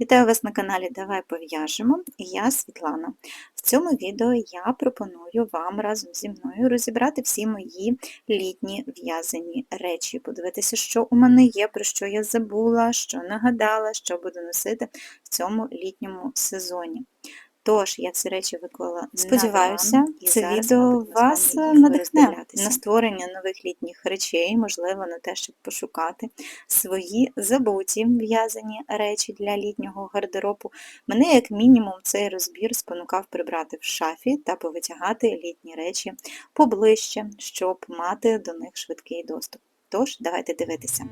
Вітаю вас на каналі Давай пов'яжемо я Світлана. В цьому відео я пропоную вам разом зі мною розібрати всі мої літні в'язані речі, подивитися, що у мене є, про що я забула, що нагадала, що буду носити в цьому літньому сезоні. Тож, я всі речі виклала. Сподіваюся, це відео вас надихне на створення нових літніх речей, можливо, на те, щоб пошукати свої забуті в'язані речі для літнього гардеробу. Мене, як мінімум, цей розбір спонукав прибрати в шафі та повитягати літні речі поближче, щоб мати до них швидкий доступ. Тож, давайте дивитися.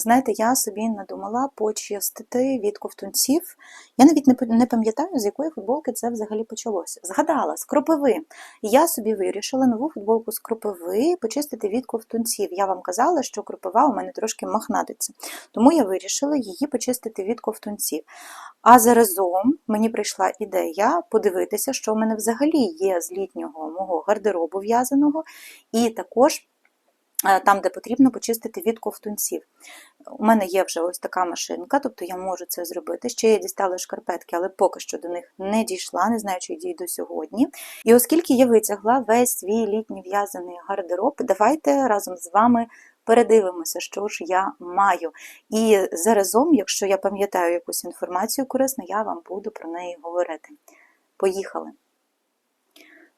Знаєте, я собі надумала почистити від ковтунців. Я навіть не пам'ятаю, з якої футболки це взагалі почалося. Згадала, з кропиви. Я собі вирішила нову футболку з кропиви почистити від ковтунців. Я вам казала, що кропива у мене трошки махнатиться. Тому я вирішила її почистити від ковтунців. А заразом мені прийшла ідея подивитися, що у мене взагалі є з літнього мого гардеробу в'язаного, і також е, там, де потрібно почистити від ковтунців. У мене є вже ось така машинка, тобто я можу це зробити. Ще я дістала шкарпетки, але поки що до них не дійшла, не знаю, чи дійду сьогодні. І оскільки я витягла весь свій літній в'язаний гардероб, давайте разом з вами передивимося, що ж я маю. І заразом, якщо я пам'ятаю якусь інформацію корисну, я вам буду про неї говорити. Поїхали!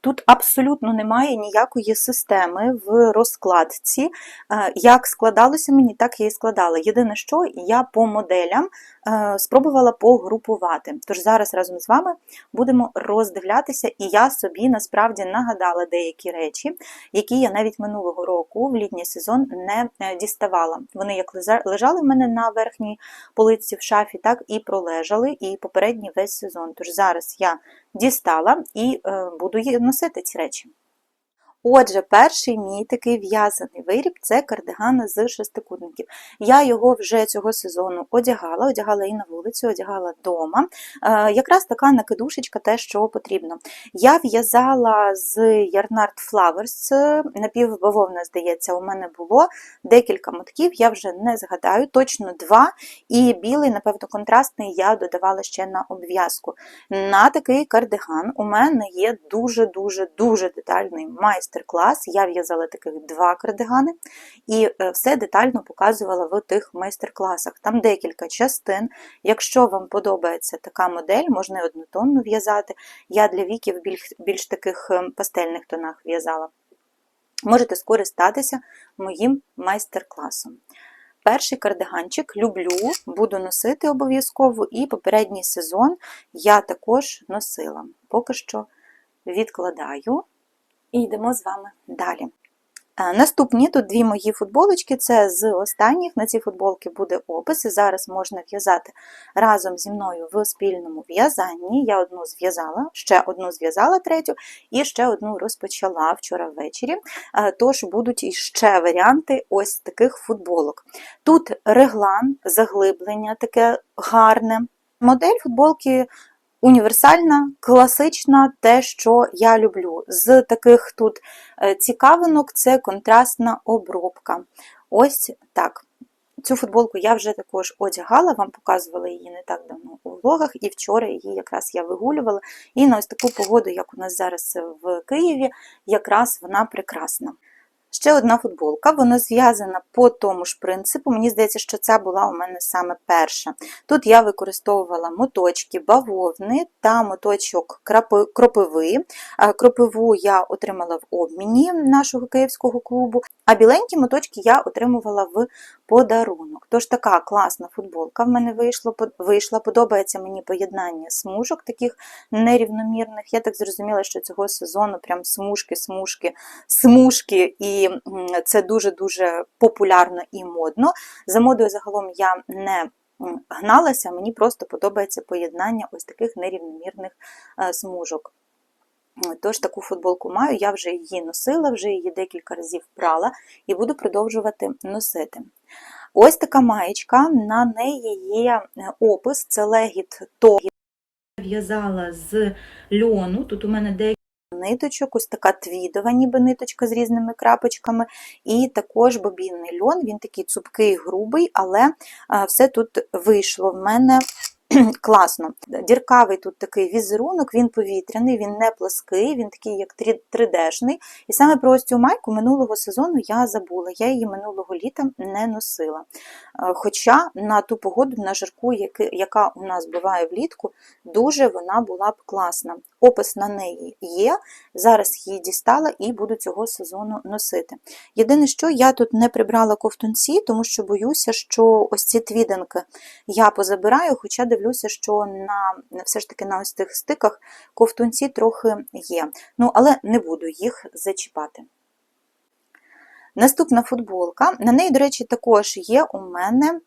Тут абсолютно немає ніякої системи в розкладці. Е, Як складалося мені, так я і складала. Єдине, що я по моделям е, спробувала погрупувати. Тож зараз разом з вами будемо роздивлятися, і я собі насправді нагадала деякі речі, які я навіть минулого року в літній сезон не е, діставала. Вони як лежали в мене на верхній полиці в шафі, так і пролежали, і попередній весь сезон. Тож зараз я дістала і е, буду носити ці речі. Отже, перший мій такий в'язаний виріб це кардиган з шестикутників. Я його вже цього сезону одягала, одягала і на вулицю, одягала вдома. Е, якраз така накидушечка, те, що потрібно. Я в'язала з Yarnard Flowers, напівбавовна, здається, у мене було декілька мотків, я вже не згадаю, точно два. І білий, напевно, контрастний я додавала ще на обв'язку. На такий кардиган у мене є дуже-дуже дуже детальний майстер-клас. Я в'язала таких два кардигани і е, все детально показувала в тих майстер-класах. Там декілька частин. Якщо вам подобається така модель, можна і однотонну в'язати. Я для віків більш, більш таких е, пастельних тонах в'язала. Можете скористатися моїм майстер-класом. Перший кардиганчик люблю, буду носити обов'язково, і попередній сезон я також носила. Поки що відкладаю і йдемо з вами далі. Е, Наступні тут дві мої футболочки, це з останніх. На ці футболки буде опис, і зараз можна в'язати разом зі мною в спільному в'язанні. Я одну зв'язала, ще одну зв'язала третю, і ще одну розпочала вчора ввечері. Е, Тож будуть іще варіанти ось таких футболок. Тут реглан, заглиблення таке гарне. Модель футболки універсальна, класична, те, що я люблю. З таких тут е, цікавинок це контрастна обробка. Ось так. Цю футболку я вже також одягала, вам показувала її не так давно у влогах, і вчора її якраз я вигулювала. І на ось таку погоду, як у нас зараз в Києві, якраз вона прекрасна. Ще одна футболка, вона зв'язана по тому ж принципу. Мені здається, що ця була у мене саме перша. Тут я використовувала моточки бавовни та моточок кропиви. Е, Кропиву я отримала в обміні нашого київського клубу, а біленькі моточки я отримувала в подарунок. Тож така класна футболка в мене вийшло, вийшла. Подобається мені поєднання смужок таких нерівномірних. Я так зрозуміла, що цього сезону прям смужки, смужки, смужки, і це дуже-дуже популярно і модно. За модою загалом я не гналася, мені просто подобається поєднання ось таких нерівномірних е, смужок. Тож таку футболку маю, я вже її носила, вже її декілька разів прала і буду продовжувати носити. Ось така маєчка, на неї є е, опис, це легіт то в'язала з льону. Тут у мене деякі ниточок, ось така твідова, ніби ниточка з різними крапочками, і також бобінний льон, він такий цупкий, грубий, але е, все тут вийшло в мене класно. Діркавий тут такий візерунок, він повітряний, він не плаский, він такий як 3D-шний. І саме про ось цю майку минулого сезону я забула, я її минулого літа не носила. Е, Хоча на ту погоду, на жарку, яка у нас буває влітку, дуже вона була б класна. Опис на неї є. Зараз її дістала і буду цього сезону носити. Єдине, що я тут не прибрала ковтунці, тому що боюся, що ось ці твідинки я позабираю, хоча дивлюся, що на все ж таки на ось цих стиках ковтунці трохи є. Ну, але не буду їх зачіпати. Наступна футболка. На неї, до речі, також є у мене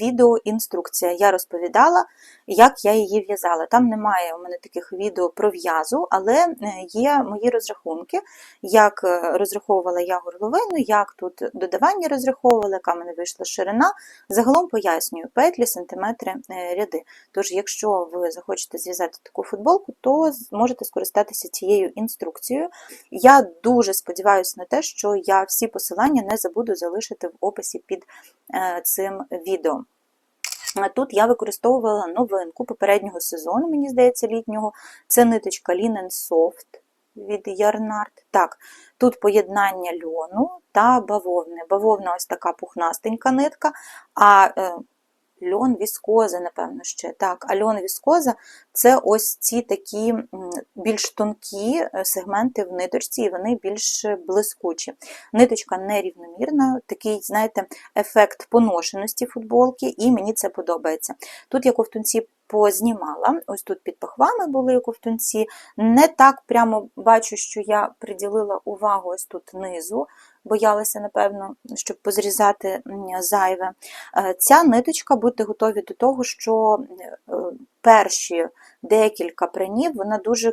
відеоінструкція. Я розповідала, як я її в'язала. Там немає у мене таких відео про в'язу, але е, є мої розрахунки, як е, розраховувала я горловину, як тут додавання розраховувала, яка в мене вийшла ширина. Загалом пояснюю петлі, сантиметри, е, ряди. Тож, якщо ви захочете зв'язати таку футболку, то можете скористатися цією інструкцією. Я дуже сподіваюся на те, що я всі посилання не забуду залишити в описі під е, цим відео. Тут я використовувала новинку попереднього сезону, мені здається, літнього. Це ниточка Linen Soft від Yarnart. Так, тут поєднання льону та бавовни. Бавовна ось така пухнастенька нитка, а е, льон віскоза, напевно, ще. Так, а льон віскоза це ось ці такі більш тонкі е, сегменти в ниточці, і вони більш блискучі. Ниточка нерівномірна, такий, знаєте, ефект поношеності футболки, і мені це подобається. Тут я ковтунці познімала, ось тут під пахвами були ковтунці. Не так прямо бачу, що я приділила увагу ось тут низу, боялася, напевно, щоб позрізати зайве. Е, Ця ниточка, будьте готові до того, що е, перші декілька принів вона дуже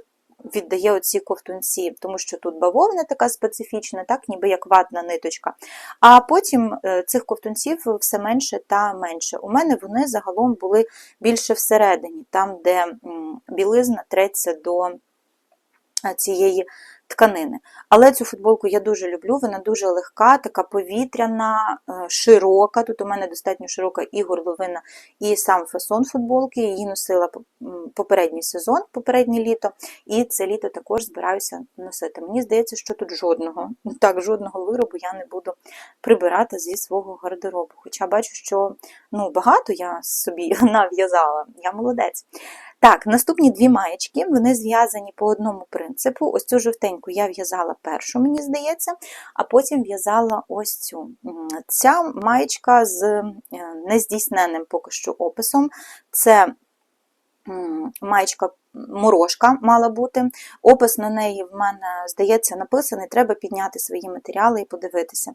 віддає оці ковтунці, тому що тут бавовна така специфічна, так, ніби як ватна ниточка. А потім е, цих ковтунців все менше та менше. У мене вони загалом були більше всередині, там, де білизна треться до е, цієї тканини. Але цю футболку я дуже люблю, вона дуже легка, така повітряна, е, широка. Тут у мене достатньо широка і горловина, і сам фасон футболки. Її носила попередній сезон, попереднє літо, і це літо також збираюся носити. Мені здається, що тут жодного, так, жодного виробу я не буду прибирати зі свого гардеробу. Хоча бачу, що ну, багато я собі нав'язала, я молодець. Так, наступні дві маєчки, вони зв'язані по одному принципу. Ось цю жовтеньку я в'язала першу, мені здається, а потім в'язала ось цю. Ця маєчка з е, нездійсненним поки що описом. Це маєчка морошка мала бути. Опис на неї в мене, здається, написаний. Треба підняти свої матеріали і подивитися.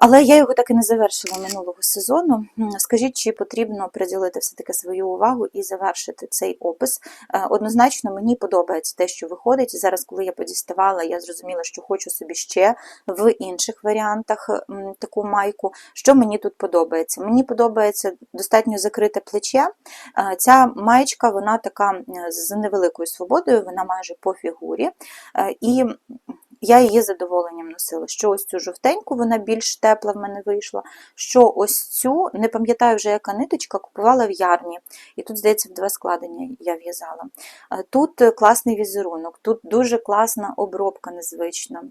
Але я його так і не завершила минулого сезону. Скажіть, чи потрібно приділити все-таки свою увагу і завершити цей опис? Е, Однозначно, мені подобається те, що виходить. Зараз, коли я подіставала, я зрозуміла, що хочу собі ще в інших варіантах таку майку. Що мені тут подобається? Мені подобається достатньо закрите плече. Е, Ця маєчка, вона така е, з невеликою свободою, вона майже по фігурі. І я її задоволенням носила. Що ось цю жовтеньку, вона більш тепла в мене вийшла. Що ось цю, не пам'ятаю вже, яка ниточка, купувала в ярні. І тут, здається, в два складення я в'язала. Е, Тут класний візерунок, тут дуже класна обробка незвична.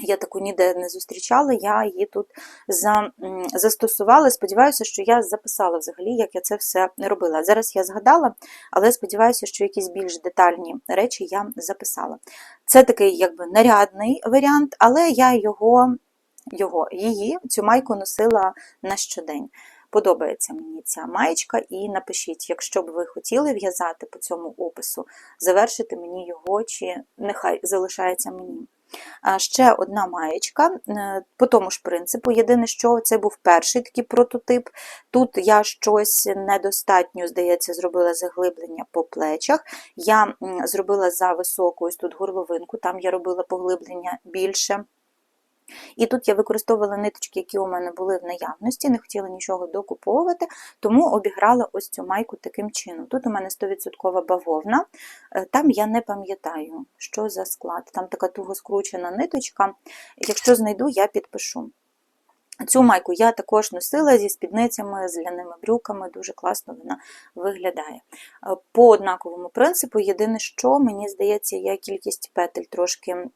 Я таку ніде не зустрічала, я її тут за, застосувала. Сподіваюся, що я записала взагалі, як я це все робила. Зараз я згадала, але сподіваюся, що якісь більш детальні речі я записала. Це такий якби нарядний варіант, але я його, його її, цю майку носила на щодень. Подобається мені ця маєчка, і напишіть, якщо б ви хотіли в'язати по цьому опису, завершити мені його, чи нехай залишається мені. Ще одна маєчка е, по тому ж принципу. Єдине, що це був перший такий прототип. Тут я щось недостатньо, здається, зробила заглиблення по плечах. Я зробила за високу ось тут горловинку, там я робила поглиблення більше. І тут я використовувала ниточки, які у мене були в наявності, не хотіла нічого докуповувати, тому обіграла ось цю майку таким чином. Тут у мене 100% бавовна, е, там я не пам'ятаю, що за склад. Там така туго скручена ниточка. Якщо знайду, я підпишу. Цю майку я також носила зі спідницями, з ляними брюками, дуже класно вона виглядає. Е, по однаковому принципу, єдине, що мені здається, я кількість петель трошки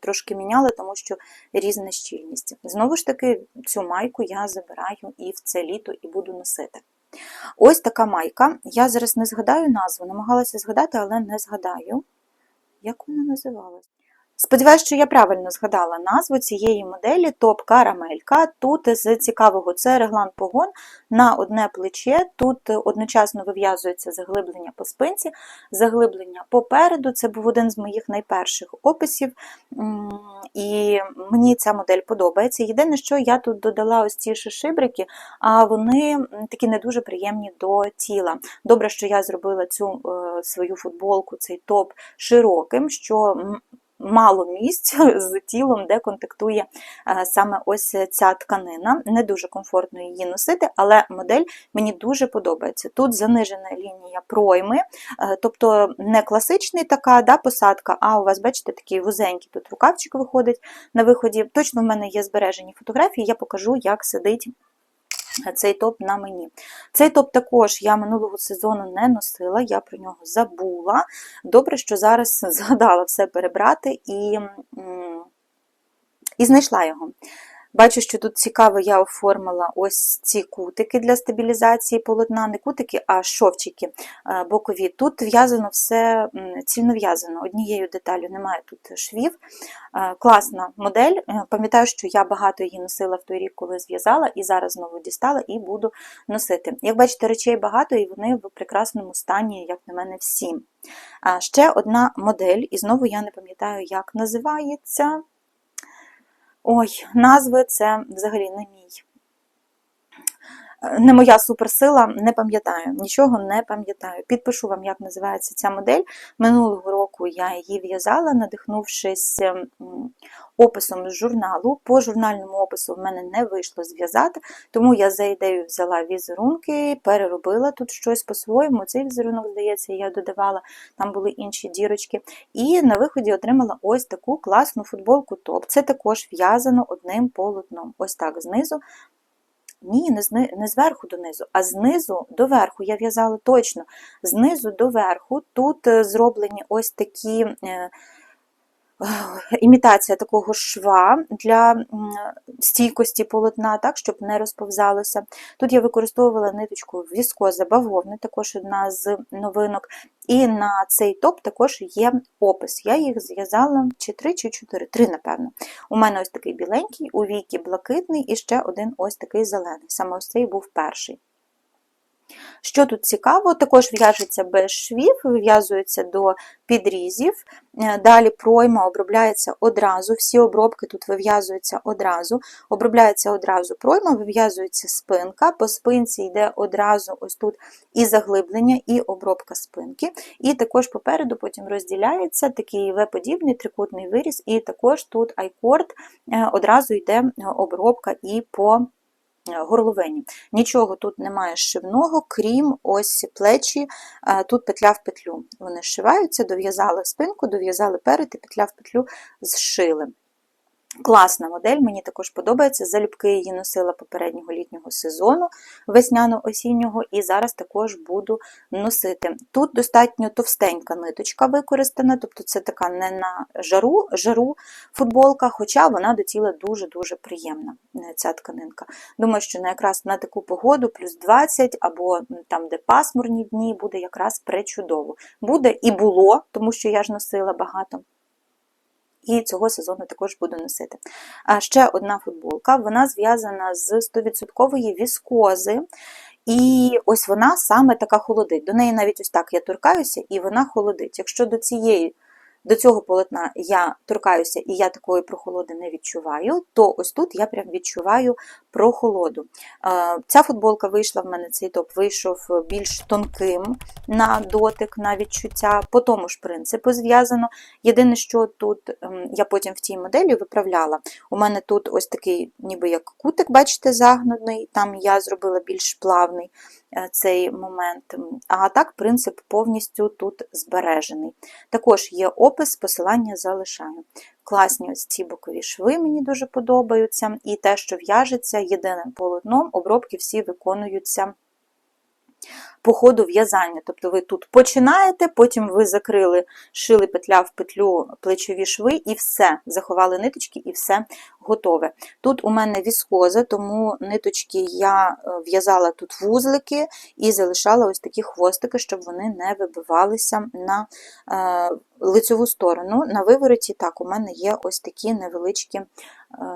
трошки міняла, тому що різна щільність. Знову ж таки, цю майку я забираю і в це літо і буду носити. Ось така майка. Я зараз не згадаю назву, намагалася згадати, але не згадаю. Як вона називалась? Сподіваюсь, що я правильно згадала назву цієї моделі топ карамелька. Тут з цікавого це реглан погон на одне плече. Тут одночасно вив'язується заглиблення по спинці, заглиблення попереду. Це був один з моїх найперших описів, і мені ця модель подобається. Єдине, що я тут додала ось ці шибрики, а вони такі не дуже приємні до тіла. Добре, що я зробила цю е, свою футболку, цей топ широким. що мало місць з тілом, де контактує е, саме ось ця тканина. Не дуже комфортно її носити, але модель мені дуже подобається. Тут занижена лінія пройми, е, тобто не класичний така да, посадка, а у вас, бачите, такий вузенький тут рукавчик виходить на виході. Точно в мене є збережені фотографії, я покажу, як сидить цей топ на мені. Цей топ також я минулого сезону не носила, я про нього забула. Добре, що зараз згадала все перебрати і, і знайшла його. Бачу, що тут цікаво, я оформила ось ці кутики для стабілізації полотна, не кутики, а шовчики е, бокові. Тут в'язано все цільно в'язано, однією деталю немає тут швів. Е, класна модель. Е, пам'ятаю, що я багато її носила в той рік, коли зв'язала, і зараз знову дістала і буду носити. Як бачите, речей багато, і вони в прекрасному стані, як на мене, всі. Ще одна модель, і знову я не пам'ятаю, як називається. Ой, назви це взагалі не мій. Не моя суперсила, не пам'ятаю, нічого не пам'ятаю. Підпишу вам, як називається ця модель. Минулого року я її в'язала, надихнувшись ем, описом з журналу. По журнальному опису в мене не вийшло зв'язати, тому я за ідею взяла візерунки, переробила тут щось по-своєму. Цей візерунок, здається, я додавала, там були інші дірочки. І на виході отримала ось таку класну футболку топ. Це також в'язано одним полотном. Ось так знизу. Ні, не, зни, не зверху донизу, а знизу до верху. Я в'язала точно знизу до верху. Тут е, зроблені ось такі. Е, імітація такого шва для стійкості полотна, так, щоб не розповзалося. Тут я використовувала ниточку віскоза бавовни, також одна з новинок. І на цей топ також є опис. Я їх зв'язала чи три, чи чотири, три, напевно. У мене ось такий біленький, у віки блакитний і ще один ось такий зелений. Саме ось цей був перший. Що тут цікаво, також в'яжеться без швів, вив'язується до підрізів. Е, далі пройма обробляється одразу, всі обробки тут вив'язуються одразу, обробляється одразу пройма, вив'язується спинка, по спинці йде одразу ось тут і заглиблення, і обробка спинки. І також попереду потім розділяється такий В-подібний трикутний виріз, і також тут айкорд е, одразу йде обробка і по горловині. Нічого тут немає шивного, крім ось плечі, тут петля в петлю. Вони зшиваються, дов'язали спинку, дов'язали перед і петля в петлю зшили. Класна модель, мені також подобається. Залюбки її носила попереднього літнього сезону, весняно-осіннього, і зараз також буду носити. Тут достатньо товстенька ниточка використана, тобто це така не на жару жару футболка, хоча вона до тіла дуже-дуже приємна, е, ця тканинка. Думаю, що на якраз на таку погоду, плюс 20, або там, де пасмурні дні, буде якраз пречудово. Буде і було, тому що я ж носила багато і цього сезону також буду носити. А ще одна футболка, вона зв'язана з 100% віскози. І ось вона саме така холодить. До неї навіть ось так я торкаюся, і вона холодить. Якщо до цієї до цього полотна я торкаюся і я такої прохолоди не відчуваю, то ось тут я прям відчуваю прохолоду. Ця футболка вийшла в мене, цей топ вийшов більш тонким на дотик, на відчуття, по тому ж принципу зв'язано. Єдине, що тут ем, я потім в цій моделі виправляла. У мене тут ось такий, ніби як кутик, бачите, загнутий, там я зробила більш плавний. Е, цей момент. А так, принцип повністю тут збережений. Також є опис, посилання залишаю. Класні ось ці бокові шви мені дуже подобаються, і те, що в'яжеться єдиним полотном, обробки всі виконуються по ходу в'язання. Тобто ви тут починаєте, потім ви закрили, шили петля в петлю плечові шви, і все, заховали ниточки, і все готове. Тут у мене віскоза, тому ниточки я е, в'язала тут вузлики і залишала ось такі хвостики, щоб вони не вибивалися на е, лицеву сторону. На вивороті так, у мене є ось такі невеличкі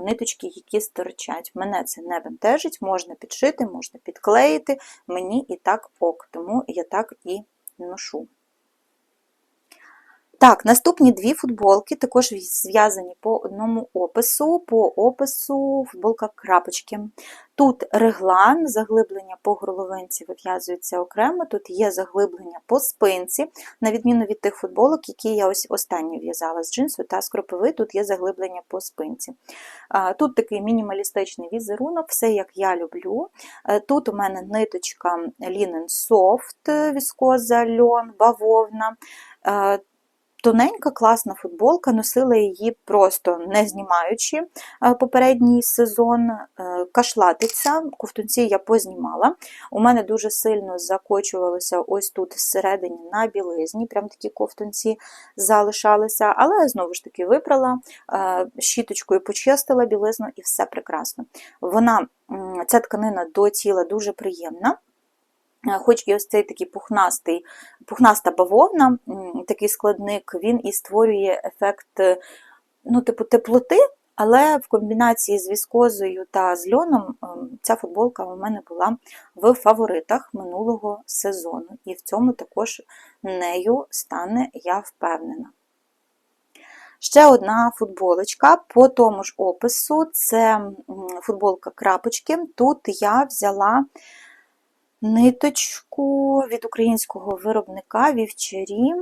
ниточки, які стирчать. Мене це не бентежить, можна підшити, можна підклеїти, мені і так ок, тому я так і ношу. Так, наступні дві футболки також зв'язані по одному опису, по опису футболка крапочки. Тут реглан, заглиблення по горловинці вив'язується окремо, тут є заглиблення по спинці, на відміну від тих футболок, які я ось останні в'язала з джинсу та з кропиви, тут є заглиблення по спинці. Тут такий мінімалістичний візерунок, все як я люблю. Е, тут у мене ниточка Linen Soft, віскоза, льон, бавовна. Тоненька, класна футболка, носила її просто не знімаючи е, попередній сезон, е, кашлатиця, ковтунці я познімала. У мене дуже сильно закочувалося ось тут всередині на білизні, прям такі ковтунці залишалися, але знову ж таки випрала, е, щіточкою почистила білизну і все прекрасно. Вона, Ця тканина до тіла дуже приємна. Хоч і ось цей такий пухнастий, пухнаста бавовна, такий складник, він і створює ефект е, ну, типу теплоти, але в комбінації з віскозою та з льоном ця футболка у мене була в фаворитах минулого сезону. І в цьому також нею стане я впевнена. Ще одна футболочка по тому ж опису це футболка крапочки. Тут я взяла ниточку від українського виробника вівчарі,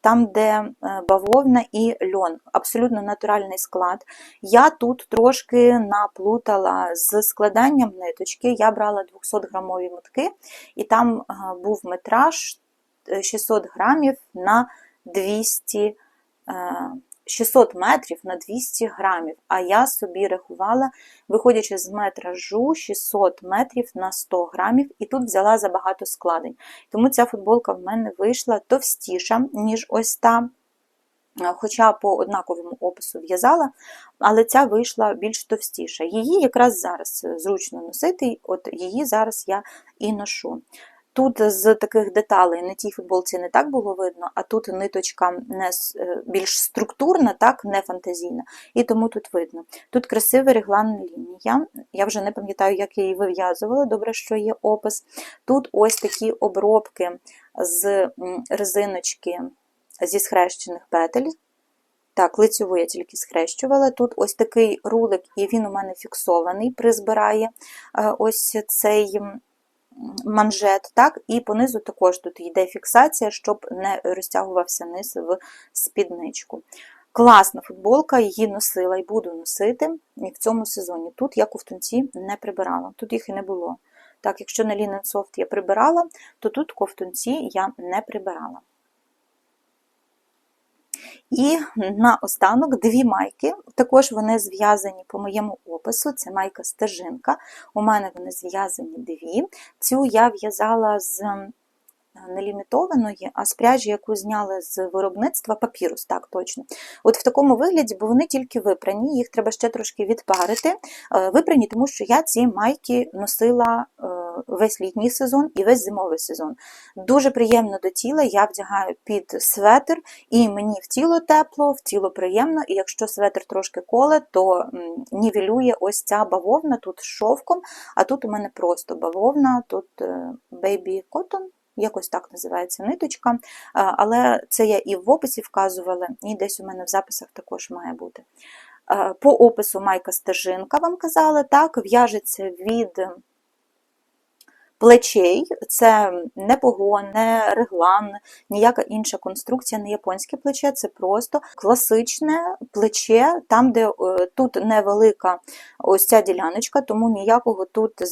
там, де е, бавовна і льон, абсолютно натуральний склад. Я тут трошки наплутала з складанням ниточки. Я брала 200-грамові мотки, і там е, був метраж 600 е, грамів на 200 600 метрів на 200 грамів, а я собі рахувала, виходячи з метражу 600 метрів на 100 грамів, і тут взяла забагато складень. Тому ця футболка в мене вийшла товстіша, ніж ось та. Хоча по однаковому опису в'язала, але ця вийшла більш товстіша. Її якраз зараз зручно носити, от її зараз я і ношу. Тут з таких деталей на тій футболці не так було видно, а тут ниточка не е, більш структурна, так, не фантазійна, і тому тут видно. Тут красива регланна лінія. Я вже не пам'ятаю, як я її вив'язувала, добре, що є опис. Тут ось такі обробки з резиночки зі схрещених петель. Так, лицьову я тільки схрещувала. Тут ось такий рулик, і він у мене фіксований, призбирає е, ось цей манжет, так, і понизу також тут йде фіксація, щоб не розтягувався низ в спідничку. Класна футболка, її носила і буду носити в цьому сезоні. Тут я ковтунці не прибирала, тут їх і не було. Так, якщо на Linen Soft я прибирала, то тут ковтунці я не прибирала. І наостанок дві майки. Також вони зв'язані по моєму опису. Це майка стежинка. У мене вони зв'язані дві. Цю я в'язала з не лімітованої, а з пряжі, яку зняли з виробництва папірус, так точно. От в такому вигляді, бо вони тільки випрані, їх треба ще трошки відпарити. Е, Випрані, тому що я ці майки носила е, весь літній сезон і весь зимовий сезон. Дуже приємно до тіла, я вдягаю під светр, і мені в тіло тепло, в тіло приємно, і якщо светр трошки коле, то нівелює ось ця бавовна тут з шовком, а тут у мене просто бавовна, тут е, baby cotton, якось так називається ниточка, Е, але це я і в описі вказувала, і десь у мене в записах також має бути. Е, По опису майка стежинка вам казала, так, в'яжеться від плечей, це не погон, не реглан, ніяка інша конструкція, не японське плече, це просто класичне плече, там, де е, тут невелика ось ця діляночка, тому ніякого тут е,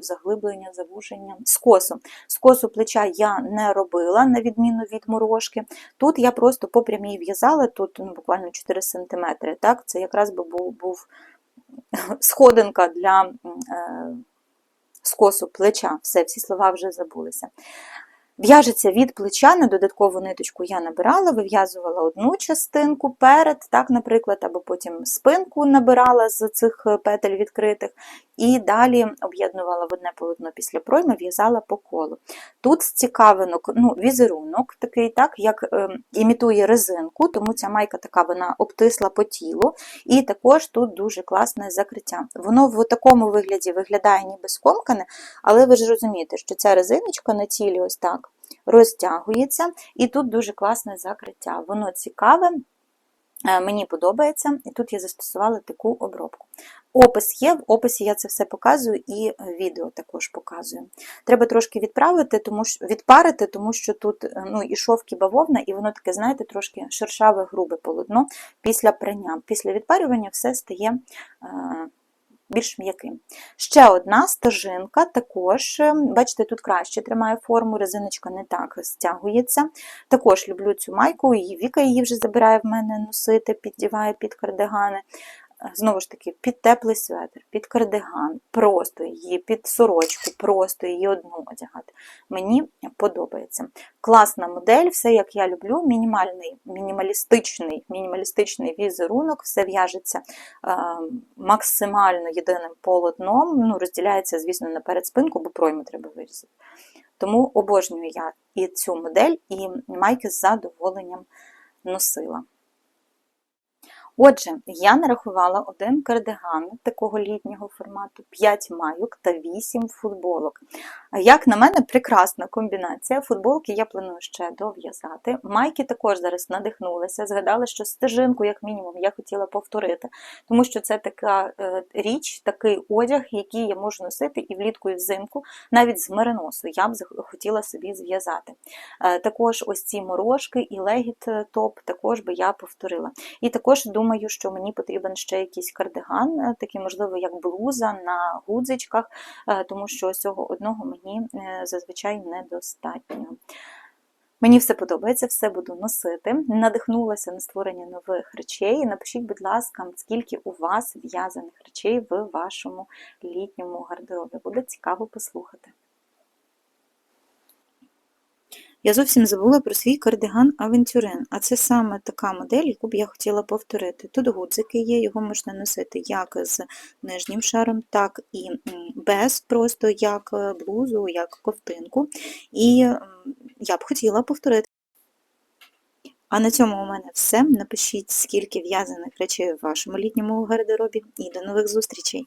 заглиблення, завуження, скосу. Скосу плеча я не робила, на відміну від морожки. Тут я просто по прямій в'язала, тут ну, буквально 4 см. Так? Це якраз би був, був сходинка для е, скосу плеча. Все, всі слова вже забулися. В'яжеться від плеча, на додаткову ниточку я набирала, вив'язувала одну частинку перед, так, наприклад, або потім спинку набирала з цих е, петель відкритих, і далі об'єднувала в одне полотно після пройми, в'язала по колу. Тут цікавинок, ну, візерунок такий, так, як е, імітує резинку, тому ця майка така вона обтисла по тілу, і також тут дуже класне закриття. Воно в такому вигляді виглядає ніби скомкане, але ви ж розумієте, що ця резиночка на тілі ось так розтягується, і тут дуже класне закриття. Воно цікаве, е, мені подобається, і тут я застосувала таку обробку. Опис є, в описі я це все показую і відео також показую. Треба трошки відправити, тому що, відпарити, тому що тут е, ну, і шовки бавовна, і воно таке, знаєте, трошки шершаве, грубе полотно після прання. Після відпарювання все стає. е, більш м'яким. Ще одна стежинка, також, е, бачите, тут краще тримає форму, резиночка не так стягується. Також люблю цю майку, і Віка її вже забирає в мене носити, піддіває під кардигани. Знову ж таки, під теплий светр, під кардиган, просто її, під сорочку, просто її одну одягати. Мені подобається. Класна модель, все як я люблю, мінімальний, мінімалістичний, мінімалістичний візерунок, все в'яжеться е, максимально єдиним полотном. Ну, розділяється, звісно, на передспинку, бо пройму треба вирізати. Тому обожнюю я і цю модель, і майки з задоволенням носила. Отже, я нарахувала один кардиган такого літнього формату, 5 майок та 8 футболок. Як на мене, прекрасна комбінація. Футболки я планую ще дов'язати. Майки також зараз надихнулася, згадала, що стежинку, як мінімум, я хотіла повторити, тому що це така е, річ, такий одяг, який я можу носити і влітку, і взимку, навіть з мериносу я б хотіла собі зв'язати. Е, Також ось ці морожки і легіт е, топ також би я повторила. І також думаю, що мені потрібен ще якийсь кардиган, е, такий, можливо, як блуза на гудзичках, е, тому що цього одного мені е, зазвичай недостатньо. Мені все подобається, все буду носити. Надихнулася на створення нових речей. Напишіть, будь ласка, скільки у вас в'язаних речей в вашому літньому гардеробі. Буде цікаво послухати. Я зовсім забула про свій кардиган Авентюрин, а це саме така модель, яку б я хотіла повторити. Тут гудзики є, його можна носити як з нижнім шаром, так і без, просто як е, блузу, як ковтинку. І я б хотіла повторити. А на цьому у мене все. Напишіть, скільки в'язаних речей в вашому літньому гардеробі, і до нових зустрічей!